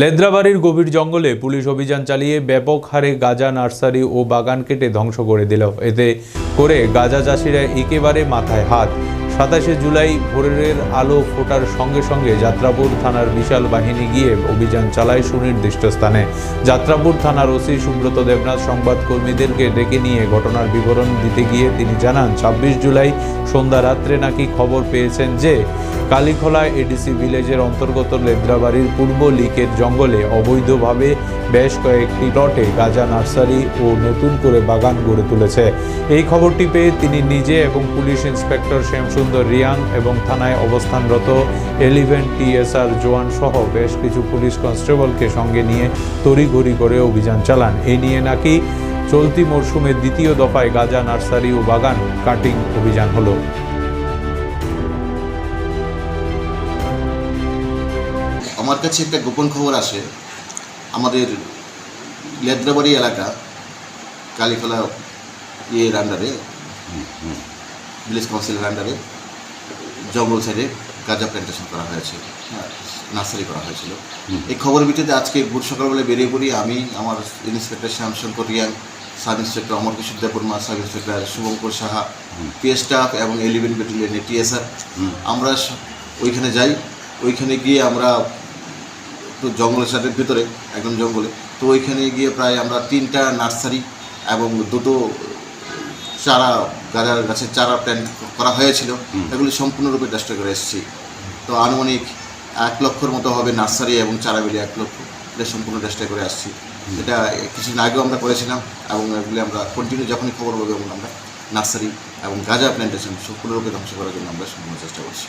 লেদ্রাবাড়ির গভীর জঙ্গলে পুলিশ অভিযান চালিয়ে ব্যাপক হারে গাঁজা, নার্সারি ও বাগান কেটে ধ্বংস করে দিল। এতে করে গাঁজা চাষিরা একেবারে মাথায় হাত। সাতাশে জুলাই ভোরের আলো ফোটার সঙ্গে সঙ্গে যাত্রাপুর থানার বিশাল বাহিনী গিয়ে অভিযান চালায় সুনির্দিষ্ট স্থানে। যাত্রাপুর থানার ওসি সুব্রত দেবনাথ সংবাদকর্মীদেরকে ডেকে নিয়ে ঘটনার বিবরণ দিতে গিয়ে তিনি জানান, ছাব্বিশ জুলাই সন্ধ্যা রাত্রে নাকি খবর পেয়েছেন যে কালীখোলা এডিসি ভিলেজের অন্তর্গত লেদ্রাবাড়ির পূর্ব লিকের জঙ্গলে অবৈধভাবে বেশ কয়েকটি লটে গাঁজা, নার্সারি ও নতুন করে বাগান গড়ে তুলেছে। এই খবরটি পেয়ে তিনি নিজে এবং পুলিশ ইন্সপেক্টর শ্যামসুন্দর রিয়াং এবং থানায় অবস্থানরত এলিভেন টিএসআর জওয়ান সহ বেশ কিছু পুলিশ কনস্টেবলকে সঙ্গে নিয়ে তড়িঘড়ি করে অভিযান চালান। এ নিয়ে নাকি চলতি মরশুমের দ্বিতীয় দফায় গাজা, নার্সারি ও বাগান কাটিং অভিযান হলো। আমার কাছে একটা গোপন খবর আসে। আমাদের লেদ্রাবাড়ি এলাকা কালীখোলা ইয়ের আন্ডারে ভিলেজ কাউন্সিলের আন্ডারে জঙ্গল সাইডে গাঁজা প্ল্যান্টেশন করা হয়েছে হ্যাঁ, নার্সারি করা হয়েছিল। এই খবরের ভিত্তিতে আজকে ভোর সকালবেলা বেরিয়ে পড়ি আমি আমার inspector Shyamshankar Reang sub inspector Amar Kishore Debbarma sub inspector Shubhankar Saha PS staff এবং এলিভেন ব্যাটালিয়নের টিএসআর আমরা ওইখানে যাই ওইখানে গিয়ে আমরা তো জঙ্গলের সাইডের ভিতরে একদম জঙ্গলে। তো ওইখানে গিয়ে প্রায় আমরা তিনটা নার্সারি এবং দুটো চারা গাজার গাছের চারা প্ল্যান্ট করা হয়েছিল। এগুলি সম্পূর্ণরূপে চেষ্টা করে এসেছি। তো আনুমানিক এক লক্ষর মতো হবে নার্সারি এবং চারা মিলে এক লক্ষ এটা সম্পূর্ণ চেষ্টা করে আসছি। এটা কিছুদিন আগেও আমরা করেছিলাম এবং এগুলি আমরা কন্টিনিউ যখনই খবর পাবো এবং আমরা নার্সারি এবং গাজা প্ল্যান্টেশন সম্পূর্ণরূপে ধ্বংস করার জন্য আমরা সম্পূর্ণ চেষ্টা করছি।